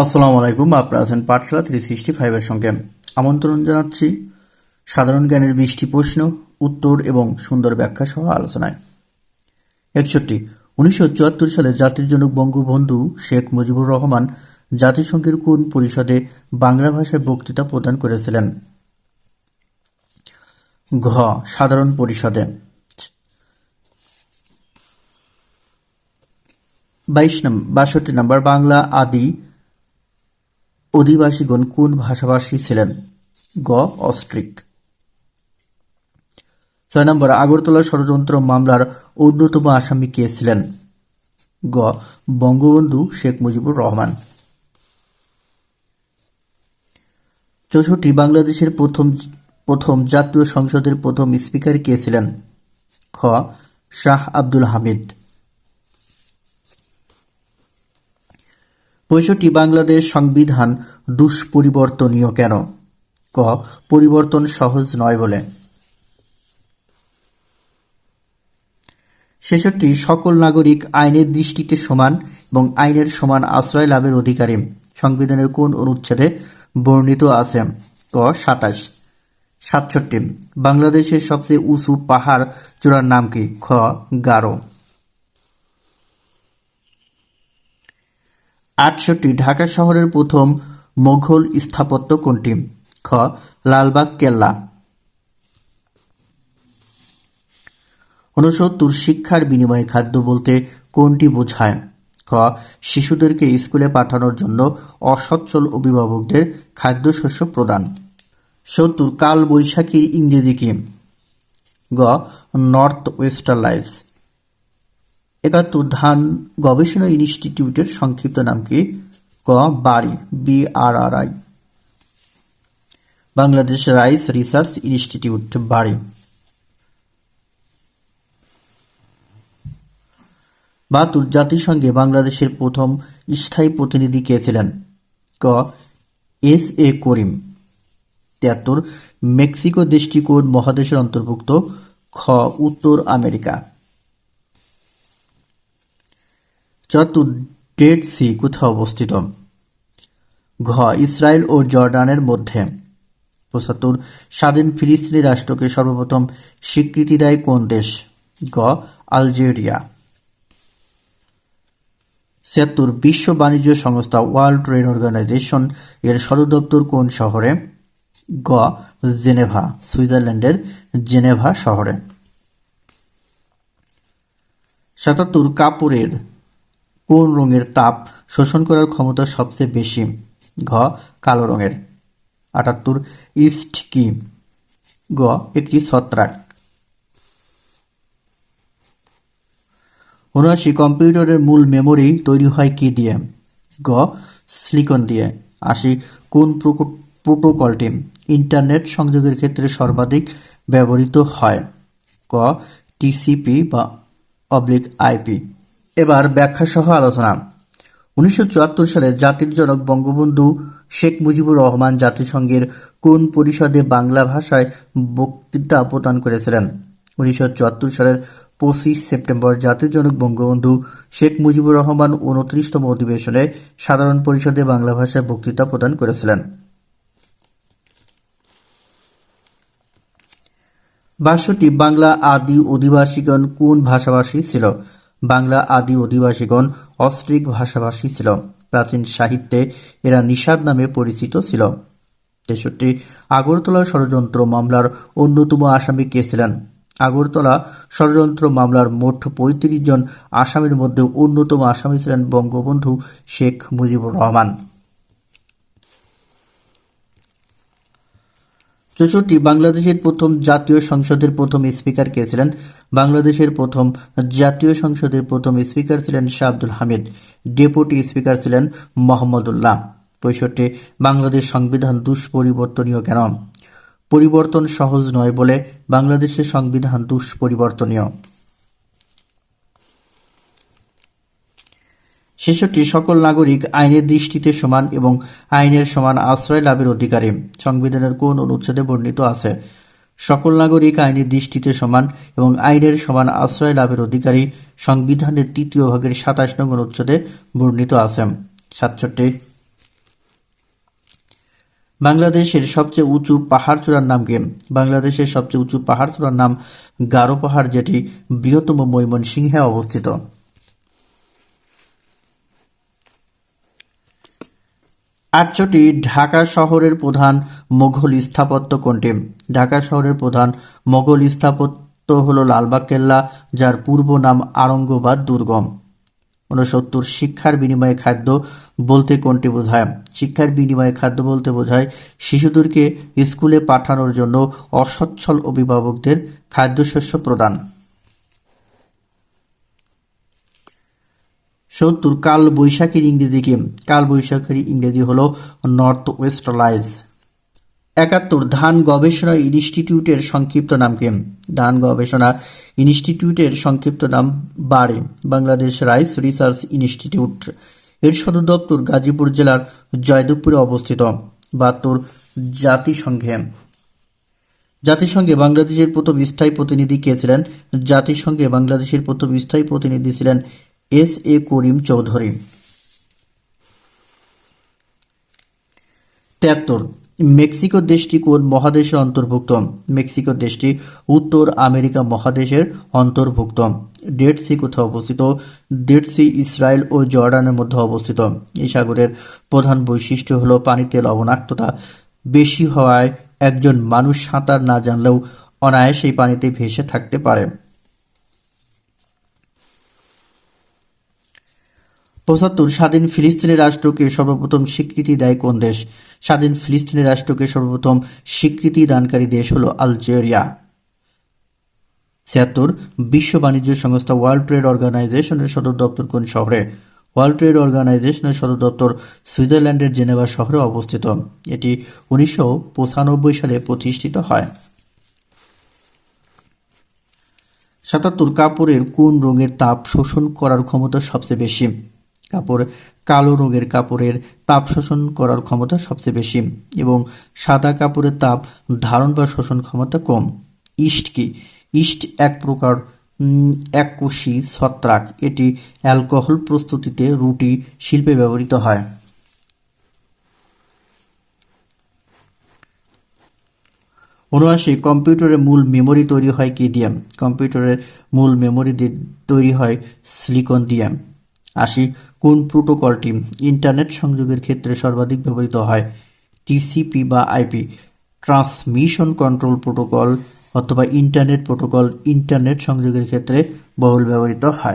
আসসালামু আলাইকুম, আপনারা আছেন পাঠশালা থ্রি সিক্সটি ফাইভের সঙ্গে। আমন্ত্রণ জানাচ্ছি সাধারণ জ্ঞানের বৃষ্টি প্রশ্ন, উত্তর এবং সুন্দর ব্যাখ্যা সহ আলোচনায়। একষট্টি, উনিশশো চুয়াত্তর সালে জাতির জনক বঙ্গবন্ধু শেখ মুজিবুর রহমান জাতিসংঘের কোন পরিষদে বাংলা ভাষায় বক্তৃতা প্রদান করেছিলেন? ঘ, সাধারণ পরিষদে। বাইশ নম্বর বাষট্টি নম্বর, বাংলা আদি অধিবাসীগণ কোন ভাষাভাষী ছিলেন? গ. অস্ট্রিক। ছয় নম্বর, আগরতলা ষড়যন্ত্র মামলার অন্যতম আসামি কে ছিলেন? গ. বঙ্গবন্ধু শেখ মুজিবুর রহমান। চৌষট্টি, বাংলাদেশের প্রথম প্রথম জাতীয় সংসদের প্রথম স্পিকার কে ছিলেন? খ. শাহ আব্দুল হামিদ। পঁয়ষট্টি বাংলাদেশ সংবিধান দুষ্পরিবর্তনীয় কেন? ক, পরিবর্তন সহজ নয় বলে। ছেষট্টি, সকল নাগরিক আইনের দৃষ্টিতে সমান এবং আইনের সমান আশ্রয় লাভের অধিকারী। সংবিধানের কোন অনুচ্ছেদে বর্ণিত আছে? ক, সাতাশ। সাতষট্টি, বাংলাদেশের সবচেয়ে উঁচু পাহাড় চূড়ার নাম কি? খ, গারো। আটষট্টি ঢাকা শহরের প্রথম মোঘল স্থাপত্য কোনটি? খ. লালবাগ, কেল্লা। উনসত্তর শিক্ষার বিনিময়ে খাদ্য বলতে কোনটি বোঝায়? খ. শিশুদেরকে স্কুলে পাঠানোর জন্য অসচ্ছল অভিভাবকদের খাদ্যশস্য প্রদান। সত্তর কাল বৈশাখীর ইংরেজি কি? গ. নর্থ ওয়েস্টার্লাইজ একাত্তর ধান গবেষণা ইনস্টিটিউটের সংক্ষিপ্ত নাম কি? ক. বাড়ি B R R I Bangladesh rice research institute, বাড়ি। বাহাত্তর, জাতিসংঘে বাংলাদেশের প্রথম স্থায়ী প্রতিনিধি কে ছিলেন? ক. এস. এ. করিম। তিয়াত্তর, মেক্সিকো দেশটি কোন মহাদেশের অন্তর্ভুক্ত, খ. উত্তর আমেরিকা। চুয়াত্তর ডেড সি কোথায় অবস্থিত। ঘ, ইসরায়েল ও জর্ডানের মধ্যে। পঁচাত্তর, স্বাধীন ফিলিস্তিনি রাষ্ট্রকে সর্বপ্রথম স্বীকৃতি দেয় কোন দেশ? গ আলজেরিয়া। ছিয়াত্তর, বিশ্ব বাণিজ্য সংস্থা ওয়ার্ল্ড ট্রেড অর্গানাইজেশন এর সদর দপ্তর কোন শহরে? গ জেনেভা, সুইজারল্যান্ডের জেনেভা শহরে। সাতাত্তর কাপড়ের কোন রঙের তাপ শোষণ করার ক্ষমতা সবচেয়ে বেশি? ঘ, কালো রঙের। আটাত্তর, ইস্ট কি? গ, একটি ছত্রাক। উনআশি, কম্পিউটারের মূল মেমোরি তৈরি হয় কি দিয়ে? গ, সিলিকন দিয়ে। আশি, কোন প্রোটোকলটি ইন্টারনেট সংযোগের ক্ষেত্রে সর্বাধিক ব্যবহৃত হয়? ক, টিসিপি বা অবলিক আইপি। এবার ব্যাখ্যা সহ আলোচনা। উনিশশো চুয়াত্তর সালে জাতির জনক বঙ্গবন্ধু শেখ মুজিবুর রহমান জাতিসংঘের কোন পরিষদে বাংলা ভাষায় বক্তৃতা প্রদান করেছিলেন? উনিশশো চুয়াত্তর সালের পঁচিশ সেপ্টেম্বর জাতির জনক বঙ্গবন্ধু শেখ মুজিবুর রহমান উনত্রিশতম অধিবেশনে সাধারণ পরিষদে বাংলা ভাষায় বক্তৃতা প্রদান করেছিলেন। বাংলা আদি অধিবাসীগণ কোন ভাষাভাষী ছিল? বাংলা আদি অধিবাসীগণ অস্ট্রিক ভাষাভাষী ছিল। প্রাচীন সাহিত্যে এরা নিষাদ নামে পরিচিত ছিল। তেষট্টি আগরতলা ষড়যন্ত্র মামলার অন্যতম আসামি কে ছিলেন? আগরতলা ষড়যন্ত্র মামলার মোট পঁয়ত্রিশ জন আসামির মধ্যে অন্যতম আসামি ছিলেন বঙ্গবন্ধু শেখ মুজিবুর রহমান। চৌষট্টি বাংলাদেশের প্রথম জাতীয় সংসদের প্রথম স্পিকার কে ছিলেন? বাংলাদেশের প্রথম জাতীয় সংসদের প্রথম স্পিকার ছিলেন শাহ আব্দুল হামিদ। ডেপুটি স্পিকার ছিলেন মোহাম্মদুল্লাহ। পঁয়ষট্টি, বাংলাদেশ সংবিধান দুষ্পরিবর্তনীয় কেন? পরিবর্তন সহজ নয় বলে বাংলাদেশের সংবিধান দুষ্পরিবর্তনীয়। ছেষট্টি সকল নাগরিক আইনের দৃষ্টিতে সমান এবং আইনের সমান আশ্রয় লাভের অধিকারী। সংবিধানের কোন অনুচ্ছেদে বর্ণিত আছে? সকল নাগরিক আইনের দৃষ্টিতে সমান এবং আইনের সমান আশ্রয় লাভের অধিকারী সংবিধানের তৃতীয় ভাগের সাতাশ নং অনুচ্ছেদে বর্ণিত আছে। সাতষট্টি। বাংলাদেশের সবচেয়ে উঁচু পাহাড় চূড়ার নাম কি? বাংলাদেশের সবচেয়ে উঁচু পাহাড় চূড়ার নাম গারো পাহাড়, যেটি বৃহত্তম ময়মনসিংহে অবস্থিত। আটচটি ঢাকা শহরের প্রধান মোঘল স্থাপত্য কোনটি? ঢাকা শহরের প্রধান মোঘল স্থাপত্য হল লালবাগ কেল্লা, যার পূর্ব নাম আরঙ্গবাদ দুর্গম। ঊনসত্তর শিক্ষার বিনিময়ে খাদ্য বলতে কোনটি বোঝায়? শিক্ষার বিনিময়ে খাদ্য বলতে বোঝায় শিশুদেরকে স্কুলে পাঠানোর জন্য অসচ্ছল অভিভাবকদের খাদ্যশস্য প্রদান। সত্তর কাল বৈশাখীর ইংরেজি কি কাল বৈশাখীর ইংরেজি হলো নর্থ ওয়েস্ট লাইজ একাত্তর, ধান গবেষণা ইনস্টিটিউটের সংক্ষিপ্ত নাম কি ধান গবেষণা ইনস্টিটিউটের সংক্ষিপ্ত নাম বারে, বাংলাদেশ রাইস রিসার্চ ইনস্টিটিউট। এর সদর দপ্তর গাজীপুর জেলার জয়দেবপুরে অবস্থিত। বাহাত্তর, জাতিসংঘে। জাতিসংঘে বাংলাদেশের প্রথম স্থায়ী প্রতিনিধি কে ছিলেন? জাতিসংঘে বাংলাদেশের প্রথম স্থায়ী প্রতিনিধি ছিলেন এস এ করিম চৌধুরী। তেহাত্তর মেক্সিকো দেশটি কোন মহাদেশের অন্তর্ভুক্ত? মেক্সিকো দেশটি উত্তর আমেরিকা মহাদেশের অন্তর্ভুক্ত। ডেড সি কোথায় অবস্থিত? ডেড সি ইসরায়েল ও জর্ডানের মধ্যে অবস্থিত। এই সাগরের প্রধান বৈশিষ্ট্য হলো পানিতে লবণাক্ততা। বেশি হওয়ায় একজন মানুষ সাঁতার না জানলেও অনায়াসেই পানিতে ভেসে থাকতে পারে। পঁচাত্তর, স্বাধীন ফিলিস্তিনি রাষ্ট্রকে সর্বপ্রথম স্বীকৃতি দেয় কোন দেশ? স্বাধীন ফিলিস্তিনি রাষ্ট্রকে সর্বপ্রথম স্বীকৃতি দানকারী দেশ হল আলজেরিয়া। ছিয়াত্তর, বিশ্ব বাণিজ্য সংস্থা ওয়ার্ল্ড ট্রেড অর্গানাইজেশনের সদর দপ্তর কোন শহরে? ওয়ার্ল্ড ট্রেড অর্গানাইজেশনের সদর দপ্তর সুইজারল্যান্ডের জেনেভা শহরে অবস্থিত। এটি উনিশশো পঁচানব্বই সালে প্রতিষ্ঠিত হয়। সাতাত্তর, কাপড়ের কোন রঙের তাপ শোষণ করার ক্ষমতা সবচেয়ে বেশি? কাপড়, কালো রঙের কাপড়ের তাপ শোষণ করার ক্ষমতা সবচেয়ে বেশি এবং সাদা কাপড়ের তাপ ধারণ বা শোষণ ক্ষমতা কম। ইস্ট কি? ইস্ট এক প্রকার এককোষী ছত্রাক। এটি অ্যালকোহল প্রস্তুতিতে রুটি শিল্পে ব্যবহৃত হয়। উনআশি কম্পিউটারের মূল মেমোরি তৈরি হয় কি দিয়ে? কম্পিউটারের মূল মেমোরি তৈরি হয় সিলিকন দিয়ে। আশি কোন প্রোটোকলটি ইন্টারনেট সংযোগের ক্ষেত্রে সর্বাধিক ব্যবহৃত হয়? টিসিপি বা আইপি ট্রান্সমিশন কন্ট্রোল প্রোটোকল অথবা ইন্টারনেট প্রোটোকল ইন্টারনেট সংযোগের ক্ষেত্রে বহুল ব্যবহৃত হয়।